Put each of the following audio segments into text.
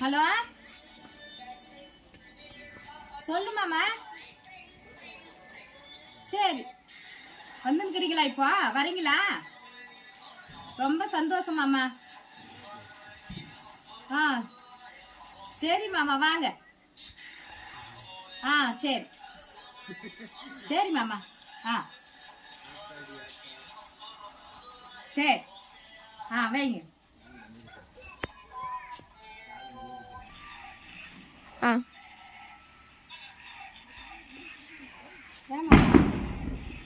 Hello? சொல்லு மாமா. சரி. வந்துருக்கிறீங்களா இப்போ? வரீங்களா? ரொம்ப சந்தோஷம் மாமா. ஆ. சரி மாமா வாங்க. ஆ சரி. சரி மாமா. ஆ. சரி. ஆ வைங்க. ஆ. ஏம்மா?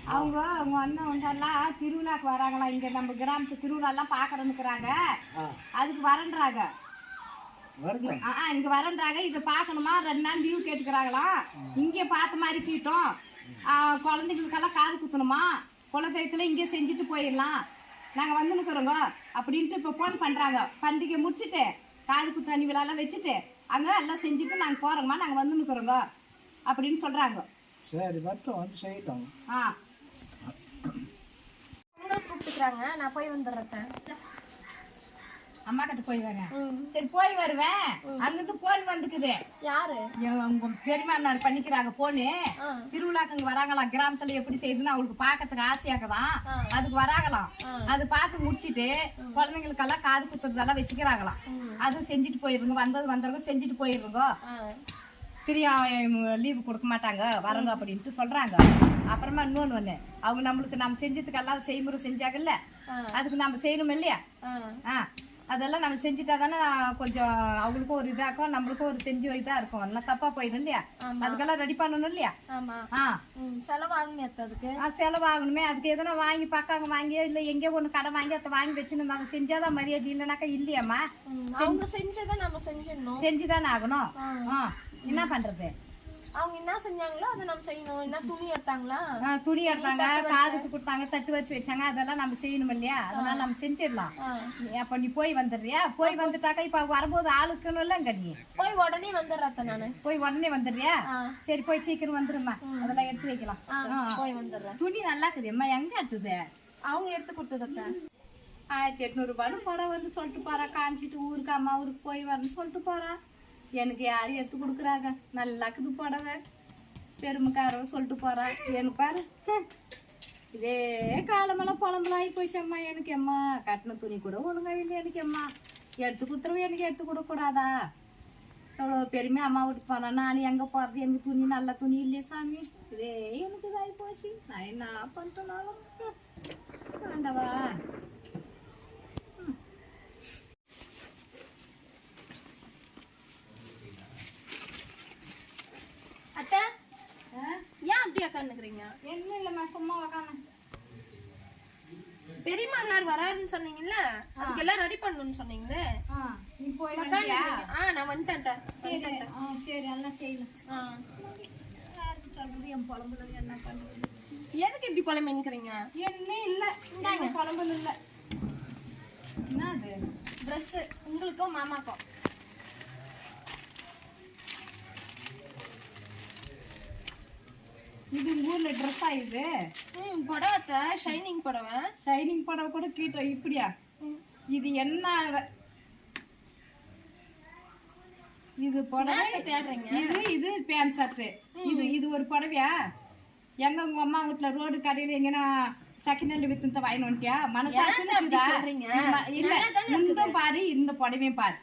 அவங்க அவங்க அண்ணன் வந்தாலாம் திருவிழாக்கு வராங்களா? இங்க நம்ம கிராமத்து திருவிழாலாம் பார்க்கறனுக்குறாங்க அதுக்கு வரன்றாங்க. ஆ இங்க வரன்றாங்க. இதை பார்க்கணுமா? ரெண்டு நாள் லீவ் கேட்டுக்கிறாங்களாம் இங்கே பார்த்த மாதிரி கீட்டும் குழந்தைங்களுக்கெல்லாம் காது குத்தணுமா? குலதெய்வத்தில் இங்கே செஞ்சுட்டு போயிடலாம். நாங்கள் வந்துனுக்குறோங்க அப்படின்ட்டு இப்போ ஃபோன் பண்ணுறாங்க பண்டிகை முடிச்சுட்டு காது குத்தணி விழாலாம் வச்சுட்டு அங்கே எல்லாம் செஞ்சுட்டு நாங்கள் போகிறோங்கம்மா நாங்கள் வந்துனுக்குறோங்க அப்படின்னு சொல்கிறாங்க சரி வரட்டும் வந்து செய்யட்டும். ஆ. கூப்பிட்டுக்கிறாங்க. நான் போய் வந்துடுறேன். அம்மா கிட்ட போய் வரேன். சரி போய் வருவேன். அங்கிருந்து போன் வந்துக்குது. யாரு? உங்க பெரியமாமனார் பண்ணிக்கிறாங்க போனு. திருவிழாக்கு இங்க வராங்களாம் கிராமத்துல எப்படி செய்யுதுன்னு அவங்களுக்கு பாக்கிறதுக்கு ஆசையாக்குதான். அதுக்கு வராங்களாம். அது பார்த்து முடிச்சிட்டு குழந்தைங்களுக்கெல்லாம் காது குத்துறதெல்லாம் வச்சுக்கிறாங்களாம். அதுவும் செஞ்சுட்டு போயிருங்க. வந்தது வந்தவங்க செஞ்சுட்டு போயிருங்க. திரும்ப லீவு கொடுக்க மாட்டாங்க வரங்க அப்படின்ட்டு சொல்றாங்க. அப்புறமா இன்னொன்னு ஒண்ணு அவங்க நம்மளுக்கு நம்ம செஞ்சதுக்கெல்லாம் செய்முறை செஞ்சாங்கல்ல. அதுக்கு நம்ம செய்யணும் இல்லையா? ஆ. அதெல்லாம் நம்ம செஞ்சுட்டா தானே கொஞ்சம் அவங்களுக்கும் ஒரு இதா இருக்கும் நம்மளுக்கும் ஒரு செஞ்சு இதா இருக்கும். எல்லாம் தப்பா போயிடும் இல்லையா. அதுக்கெல்லாம் ரெடி பண்ணணும் இல்லையா? ஆ. ம் செலவாகுமே அத்தை அதுக்கு? ஆ, செலவாகணுமே. அதுக்கு எதனா வாங்கி பக்காங்க வாங்கி இல்லை எங்கேயோ ஒன்று கடை வாங்கி அதை வாங்கி வச்சுன்னு நம்ம செஞ்சாதான் மரியாதை இல்லைனாக்கா இல்லையாம்மா? அவங்க செஞ்சதை நம்ம செஞ்சிடணும். செஞ்சுதானே ஆகணும். ஆ. என்ன பண்றது? அவங்க என்ன செஞ்சாங்களோ அதை நம்ம செய்யணும். என்ன துணி எடுத்தாங்களா? துணி எடுத்தாங்க காதுக்கு கொடுத்தாங்க தட்டு வரிசை வச்சாங்க. அதெல்லாம் நம்ம செய்யணும் இல்லையா? அதனால நம்ம செஞ்சிடலாம். அப்ப நீ போய் வந்துடுறியா? போய் வந்துட்டாக்கா இப்ப வரும்போது ஆளுக்கணும் இல்லைங்க நீ. போய் உடனே வந்துடுறேன் அத்தை நானு. போய் உடனே வந்துடுறியா. சரி போய் சீக்கிரம் வந்துருமா அதெல்லாம் எடுத்து வைக்கலாம். போய் வந்துடுறேன். துணி நல்லா இருக்குது. அம்மா எங்க எடுத்துது அவங்க எடுத்து கொடுத்தது அத்தை. ஆயிரத்தி எட்நூறு ரூபாய் படம் வந்து சொல்லிட்டு போறா. காமிச்சிட்டு ஊருக்கு அம்மா ஊருக்கு போய் வரேன்னு சொல்லிட்டு போறா. எனக்கு யாரும் எடுத்து கொடுக்குறாங்க? நல்லாக்குது புடவை. பெருமைக்காரவ சொல்லிட்டு போறா. எனக்கு பாரு. இதே காலமெல்லாம் புலம்பலாகி போச்சு எனக்கு அம்மா கட்டின துணி கூட ஒழுங்கா இல்லை எனக்கு அம்மா. எடுத்து கொடுத்துருவோம் எனக்கு எடுத்து கொடுக்கூடாதா எவ்வளோ பெருமை அம்மா வீட்டுக்கு போனேன் நான் எங்கே போகிறது எனக்கு துணி நல்ல துணி இல்லையே சாமி? இதே எனக்கு இதாகி போச்சு. நான் என்ன பண்ணிட்டேனாலும்? ஆண்டவா அத்தை ஆ? ஏன் அப்படி உட்காந்துக்கிறீங்க என்ன இல்லைம்மா சும்மா உக்காந்து பெரிய மாமனார் வராருன்னு சொன்னீங்கல்ல? அதுக்கெல்லாம் ரெடி பண்ணணும்னு சொன்னீங்களே? நீ போய் ஆ நான் வந்துட்டேன். சரி சரி எல்லாம் செய்யலாம். ஆ. சொல்றது என் புலம்புல என்ன பண்ணுறது எதுக்கு இப்படி புலம்பின்னுக்கிறீங்க? என்ன இல்லை. இந்தாங்க. புலம்புல இல்லை. என்ன அது ட்ரெஸ் உங்களுக்கும் மாமாக்கும். இது ஊர்ல ட்ரெஸ் ஆகுது ம் புடவை ஷைனிங் புடவை. ஷைனிங் புடவை கூட கீட்டோம் இப்படியா. இது என்ன வ- இது புடவை? தேடுறீங்க? இது இது பேண்ட் ஷர்ட் இது இது ஒரு புடவையா? எங்க உங்க அம்மா வீட்டுல ரோடு கடையில எங்கன்னா செகண்ட் ஹேண்ட் வித்து வாங்கி வந்துட்டியா? மனசாட்சின்னு ஏன்டா அப்படி இருக்குதா? சொல்றீங்க? இது ம- இல்ல நல்லா தானே இந்த பாரு இந்த புடவையும் பாரு.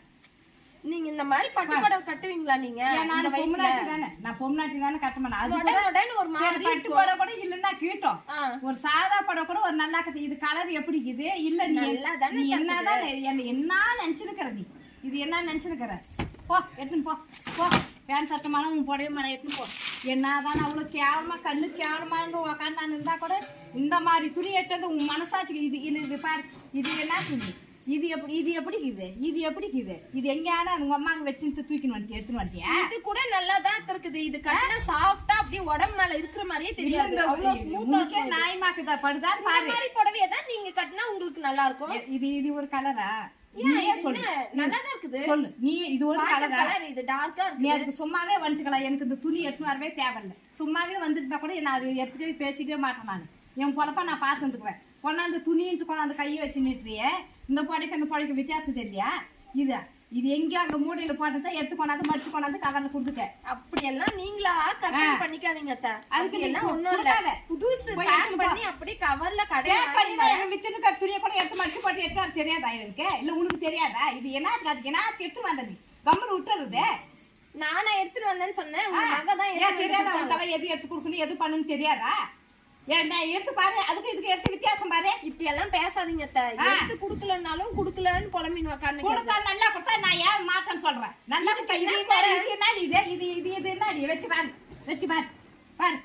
நீங்க இந்த மாதிரி பட்டு புடவை கட்டுவீங்களா நீங்க? நான் பொம்னாட்டி தானே. நான் பொம்னாட்டி தானே கட்ட மாட்டேன். அது கூட ஒரு மாதிரி பட்டு புடவை கூட இல்லைன்னா கீட்டோம். ஒரு சாதா படம் கூட ஒரு நல்லா கத்து இது கலர் எப்படி இருக்குது? இல்ல நீ நீ என்னதான் என்ன என்ன நினைச்சிருக்கிற நீ? இது என்ன நினைச்சிருக்கிற? போ எடுத்துன்னு போ. போ. பேண்ட் சட்டமான உன் புடவை மேலே எடுத்துன்னு போ. என்னதான் அவ்வளோ கேவலமா கண்ணு கேவலமா இருந்து உக்காந்து நான் இருந்தா கூட இந்த மாதிரி துணி எட்டது உன் மனசாட்சிக்கு இது இது இது பாரு. இது என்ன துணி? இது எப்படி இது எப்படி இருக்குது இது எப்படி இருக்குது இது எங்கேயான உங்க அம்மாங்க வச்சு தூக்கின்னு வந்துட்டு எடுத்துன்னு வந்துட்டியா? இது கூட நல்லா தான் இருக்குது இது கட்டினா சாஃப்டா அப்படியே உடம்பு மேல இருக்கிற மாதிரியே தெரியாது. அவ்வளவு ஸ்மூத்தா நாயமாக்குதா படுதான்னு இந்த பாரு. மாதிரி புடவைய தான் நீங்க கட்டினா உங்களுக்கு நல்லா இருக்கும் இது இது ஒரு கலரா இது இது இது சும்மாவே வந்துட்டுக்கலாம். எனக்கு இந்த துணி எடுத்து வரவே தேவையில்ல. சும்மாவே வந்துருந்தா கூட நான் அது எடுத்துக்கவே பேசிக்கவே மாட்டேன் நான். என் பொழப்ப நான் பார்த்து வந்துக்குவேன். கொண்டாந்து துணின்ட்டு கொண்டாந்து கையை வச்சு நிறுத்தியே. இந்த புடைக்கு அந்த புடைக்கு வித்தியாசம் தெரியலையா? இது இது எங்கேயோ அங்க மூடையில போட்டதை எடுத்து கொண்டாந்து மடிச்சு கொண்டாந்து கவர்ல கொடுத்துட்டேன் அப்படியெல்லாம் நீங்களா ஆ. பண்ணிக்காதீங்க அதுக்கு எல்லாம் ஒண்ணும் இல்ல. புதுசு பேக் பண்ணி அப்படியே கவர்ல கடையில பேக் பண்ணி எங்க துணியை கூட எடுத்து மடிச்சு போட்டு எடுத்து தெரியாதா இவனுக்கு? இல்ல உனக்கு தெரியாதா? இது என்னத்துக்கு அதுக்கு என்னத்துக்கு எடுத்து வந்த நீ. கம்மனு விட்டுறது. நானா எடுத்துட்டு வந்தேன்னு சொன்னேன். உங்க மக தான் தெரியாதா. உனக்கெல்லாம் எது எடுத்து கொடுக்கணும் எது பண்ணணும்னு தெரியாதா? ஏன் நான் எடுத்து பாரு அதுக்கு இதுக்கு எடுத்து வித்தியாசம் பாரு இப்படி எல்லாம் பேசாதீங்க. எடுத்து குடுக்கலனாலும் குடுக்கலன்னு புலம்பின் உக்காந்து கொடுத்தா நல்லா கொடுத்தா நான் ஏன் மாட்டேன்னு சொல்றேன் நல்லா கொடுத்தா இது என்ன இது இது இது இது என்ன வச்சு பாரு வச்சு பாரு பாரு